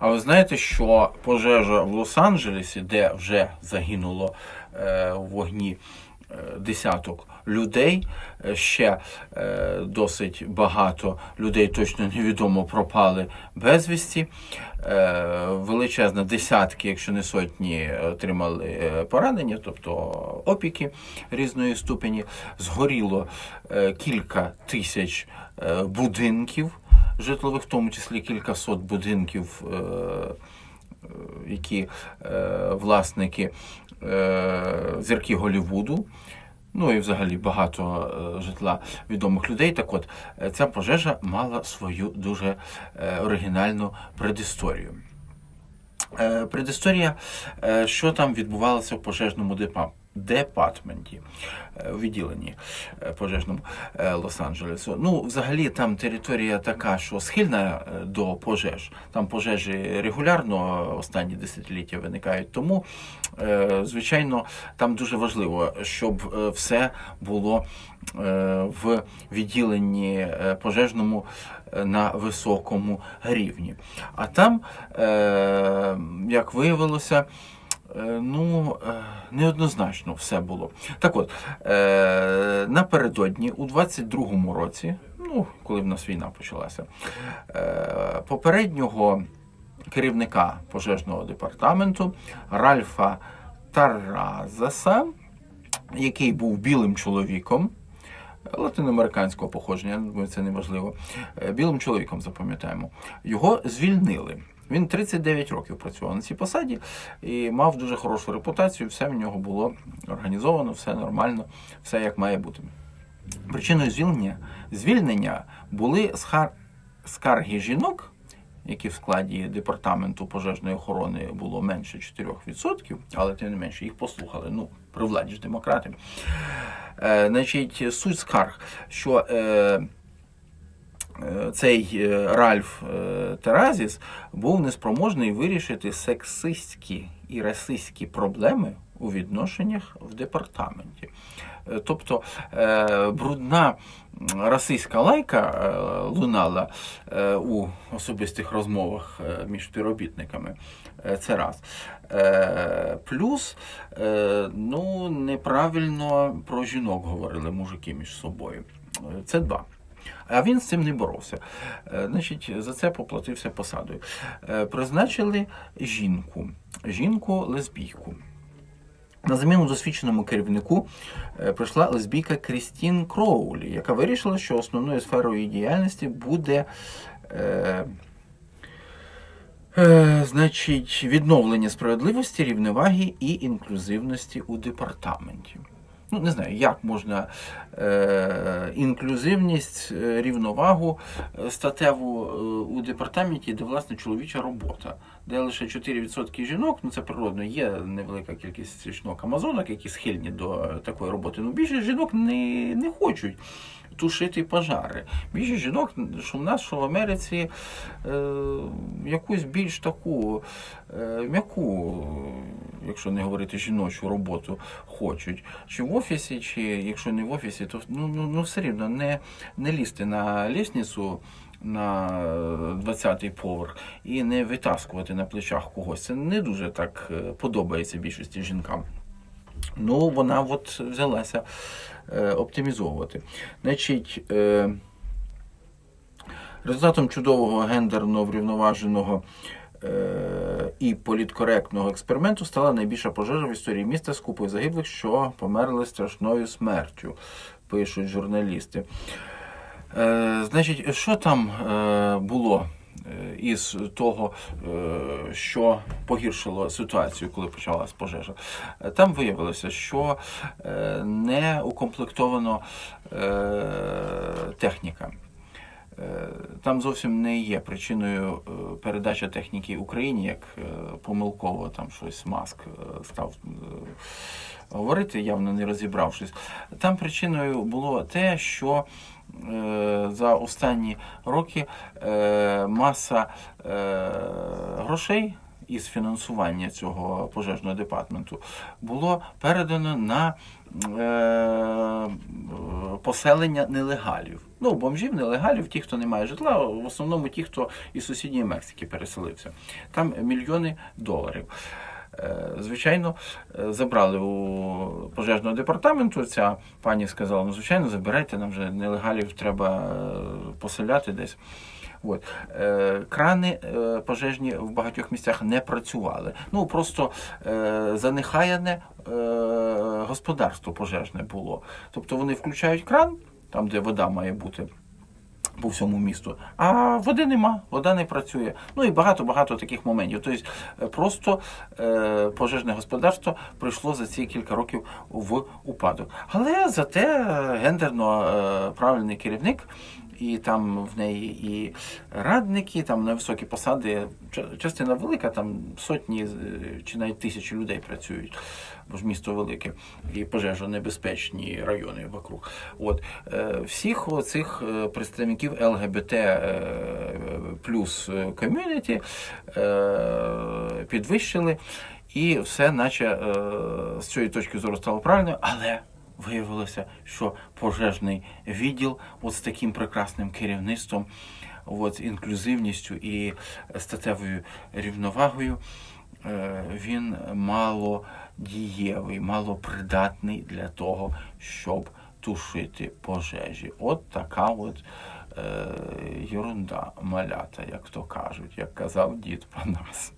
А ви знаєте, що пожежа в Лос-Анджелесі, де вже загинуло е, в вогні е, десяток людей, е, ще е, досить багато людей точно невідомо пропали безвісті. Е, величезна десятки, якщо не сотні, отримали е, поранення, тобто опіки різної ступені. Згоріло е, кілька тисяч е, будинків житлових, в тому числі кілька сот будинків, е, е, які е, власники зірки Голлівуду. Ну і взагалі багато житла відомих людей. Так от, ця пожежа мала свою дуже оригінальну предісторію. Предісторія, що там відбувалося в пожежному депа- департменті, е, у відділенні е, пожежному е, Лос-Анджелесу. Ну, взагалі, там територія така, що схильна до пожеж. Там пожежі регулярно останні десятиліття виникають. Тому, звичайно, там дуже важливо, щоб все було в відділенні пожежному на високому рівні. А там, як виявилося, ну, е, неоднозначно все було. Так от, е, напередодні, у 22-му році, ну, коли в нас війна почалася, е, попереднього керівника пожежного департаменту Ральфа Таразаса, який був білим чоловіком, латиноамериканського походження, це не важливо. Е, Білим чоловіком запам'ятаємо. Його звільнили. Він 39 років працював на цій посаді і мав дуже хорошу репутацію. Все в нього було організовано, все нормально, все як має бути. Причиною звільнення, звільнення були скарги жінок, які в складі департаменту пожежної охорони було менше 4%, але тим не менше їх послухали. Ну, при владі ж демократи. Е, значить, суть скарг, що е, цей е, Ральф е, Теразіс був неспроможний вирішити сексистські і расистські проблеми у відношеннях в департаменті. Е, Тобто е, брудна м, расистська лайка е, лунала е, у особистих розмовах е, між співробітниками. Е, Це раз. Е, Плюс е, ну, неправильно про жінок говорили мужики між собою. Е, Це два. А він з цим не боровся. Е, Значить, за це поплатився посадою. Е, Призначили жінку, жінку-лесбійку. На заміну досвідченому керівнику е, прийшла лесбійка Крістін Кроулі, яка вирішила, що основною сферою її діяльності буде е, е, значить, відновлення справедливості, рівноваги і інклюзивності у департаменті. Ну, не знаю, як можна е, інклюзивність, е, рівновагу е, статеву е, у департаменті, де власне чоловіча робота, де лише 4% жінок, ну це природно, є невелика кількість жінок амазонок, які схильні до е, такої роботи. Ну більшість жінок не, не хочуть тушити пожари. Більшість жінок, що в нас, що в Америці, е, якусь більш таку е, м'яку, якщо не говорити жіночу роботу, хочуть. Чи в офісі, чи якщо не в офісі, то ну, ну, ну все рівно не, не лізти на лісницю на 20-й поверх і не витаскувати на плечах когось. Це не дуже так е, подобається більшості жінкам. Ну, вона от взялася е, оптимізовувати. Значить, е, результатом чудового гендерно врівноваженого е, і політкоректного експерименту стала найбільша пожежа в історії міста з купою загиблих, що померли страшною смертю, пишуть журналісти. Е, значить, що там е, було е, із того, що погіршило ситуацію, коли почалась пожежа? Там виявилося, що не укомплектовано техніка. Там зовсім не є причиною передача техніки Україні, як помилково там щось Маск став говорити, явно не розібравшись. Там причиною було те, що за останні роки е, маса е, грошей із фінансування цього пожежного департаменту було передано на е, поселення нелегалів. Ну, бомжів, нелегалів, ті, хто не має житла, в основному ті, хто із сусідньої Мексики переселився. Там мільйони доларів. Е, Звичайно, е, забрали у пожежного департаменту. Ця пані сказала: ну, звичайно, забирайте, нам вже нелегалів треба е, поселяти десь. От. Крани пожежні в багатьох місцях не працювали. Ну просто занехаяне господарство пожежне було. Тобто вони включають кран, там, де вода має бути. По всьому місту, а води нема, вода не працює. Ну і багато-багато таких моментів. Тобто е, просто е, пожежне господарство прийшло за ці кілька років в упадок. Але зате гендерно е, правильний керівник, і там в неї і радники, там на високі посади, частина велика, там сотні е, чи навіть тисячі людей працюють, бо ж місто велике. І пожежонебезпечні райони вокруг. От е, всіх цих представників ЛГБТ е, плюс е, ком'юніті е, підвищили, і все, наче е, з цієї точки зору стало правильно, але виявилося, що пожежний відділ от з таким прекрасним керівництвом, от, інклюзивністю і статевою рівновагою, е, він мало дієвий, мало придатний для того, щоб тушити пожежі. От така от е, ерунда малята, як то кажуть, як казав дід Панас.